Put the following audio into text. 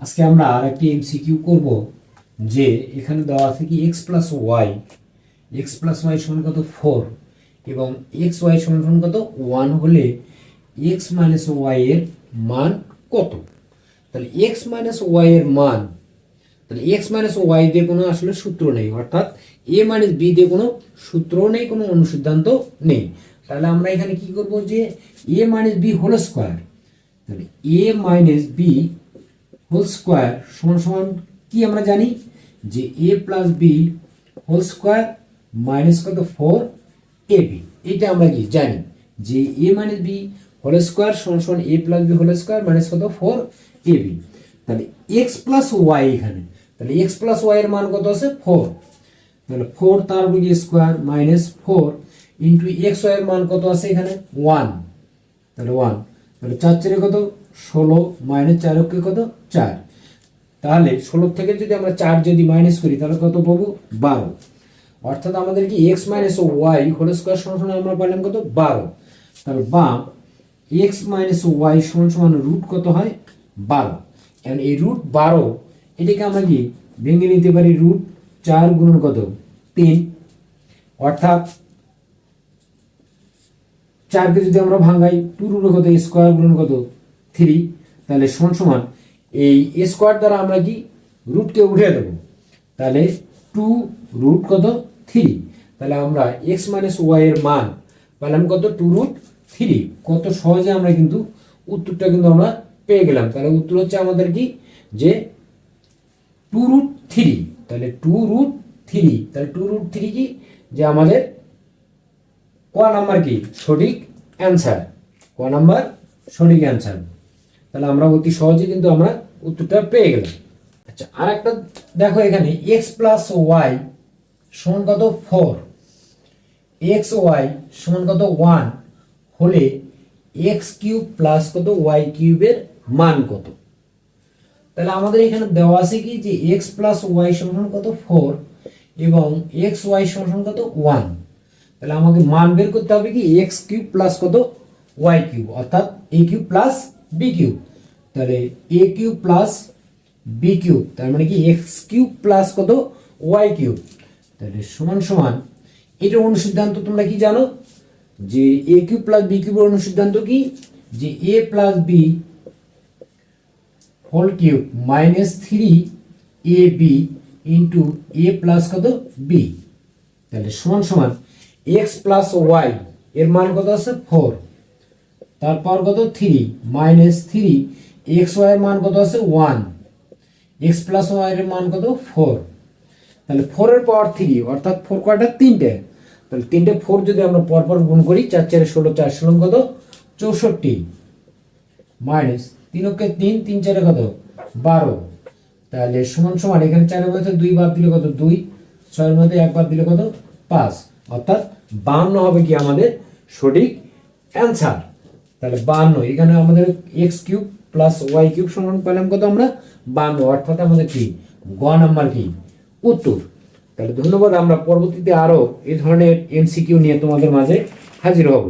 আজকে আমরা আর একটি এমসিকিউ করব, যে এখানে দেওয়া আছে কি X plus Y X plus Y সমান কত ফোর এবং এক্স ওয়াই সমান সমান কত ওয়ান হলে এক্স মাইনাস ওয়াই এর মান কত? তাহলে এক্স মাইনাস ওয়াই এর মান, তাহলে এক্স মাইনাস ওয়াই দিয়ে কোনো আসলে সূত্র নেই, অর্থাৎ এ মাইনাস বি দিয়ে কোনো সূত্র নেই, কোনো অনুসিদ্ধান্ত নেই। তাহলে আমরা এখানে কি করব যে A minus B whole square তাহলে A minus B whole square সমান সমান কি আমরা জানি? যে A plus B whole square minus কত? ফোর এ বি এটা আমরা কি জানি? যে A minus B whole square সমান সমান A plus B whole square minus কত? ফোর এ বি তাহলে এক্স প্লাস ওয়াই এখানে। তাহলে এক্স প্লাস ওয়াই এর মান কত আছে? ফোর তাহলে ফোর তার বুঝি square minus four into X Y এর মান কত আছে এখানে? ওয়ান তাহলে ওয়ান তাহলে চার চারে কত? ষোলো মাইনাস চার অক্ষে কত? চার। তাহলে ষোলো থেকে যদি আমরা চার যদি মাইনাস করি, তাহলে কত পাবো? বারো। অর্থাৎ আমাদের কি X minus Y whole square সমান সমান আমরা পাইলাম কত? বারো। তাহলে বাম এক্স মাইনাস ওয়াই সমান সমান রুট কত হয়? বারো। কারণ এই রুট বারো, এটাকে আমরা কি ভেঙে নিতে পারি? রুট চার গুণন কত? তিন। অর্থাৎ চারকে যদি আমরা ভাঙাই টু রুট কত? স্কোয়ার গুণন কত? থ্রি, তাহলে সমান সমান এই স্কোয়ার দ্বারা আমরা কি রুটকে উঠে দেবো? তাহলে টু রুট কত? থ্রি তাহলে আমরা এক্স মাইনাস ওয়াই এর মান পেলাম কত? টু রুট থ্রি কত সহজে আমরা কিন্তু উত্তরটা কিন্তু আমরা পেয়ে গেলাম। তাহলে উত্তর হচ্ছে আমাদের কি? যে টু রুট থ্রি তাহলে টু রুট থ্রি তাহলে টু রুট থ্রি কি? যে আমাদের ক নাম্বার কি? সঠিক অ্যান্সার ক নাম্বার? সঠিক অ্যান্সার তাহলে আমরা অতি সহজে কিন্তু আমরা উত্তরটা পেয়ে গেলাম। আচ্ছা আর একটা দেখো এখানে এক্স প্লাস ওয়াই সমান কত? ফোর এক্স ওয়াই সমান কত? ওয়ান হলে এক্স কিউব প্লাস কত? ওয়াই কিউবের মান কত? তাহলে আমাদের এখানে দেওয়া আছে কি? যে এক্স প্লাস ওয়াই সমান কত? ফোর এবং এক্স ওয়াই সমান কত? ওয়ান তাহলে আমাকে মান বের করতে হবে কি? এক্স কিউব প্লাস কত? ওয়াই কিউব অর্থাৎ A cube plus B cube তাহলে A cube plus B cube তার মানে কি এক্স কিউব প্লাস কত? ওয়াই কিউব তাহলে সমান সমান এটা অনুসিদ্ধান্ত তোমরা কি জানো? যে এ কিউব প্লাস বি কিউবের অনুসিদ্ধান্ত কি? যে A plus B whole cube minus three A B into A plus কত? বি তাহলে সমান সমান এক্স প্লাস ওয়াই এর মান কত আছে? ফোর তারপর কত? Three minus three X Y এর মান কত আছে? ওয়ান এক্স প্লাস ওয়াই এর মান কত? ফোর তাহলে ফোরের পাওয়ার থ্রি অর্থাৎ ফোর কয়টা তিনটে। তাহলে তিনটে ফোর যদি আমরা পরপর গুণ করি, চার চারে ষোলো, চার ষোলো কত? চৌষট্টি। মাইনাস তিন অক্ষে তিন তিন চারে কত? বারো। তাহলে সমান সমান এখানে চারের মধ্যে দুই বাদ দিলে কত? দুই। ছয়ের মধ্যে এক বাদ দিলে কত? পাঁচ। অর্থাৎ বান্ন হবে কি আমাদের? সঠিক অ্যান্সার তাহলে বান্ন, এখানে আমাদের X cube plus Y cube সমান পেলাম কত আমরা? বান্ন, অর্থাৎ আমাদের কি? গ নাম্বার কি? উত্তর। তাহলে ধন্যবাদ, আমরা পরবর্তীতে আরও এই ধরনের এমসিকিউ নিয়ে তোমাদের মাঝে হাজির হব।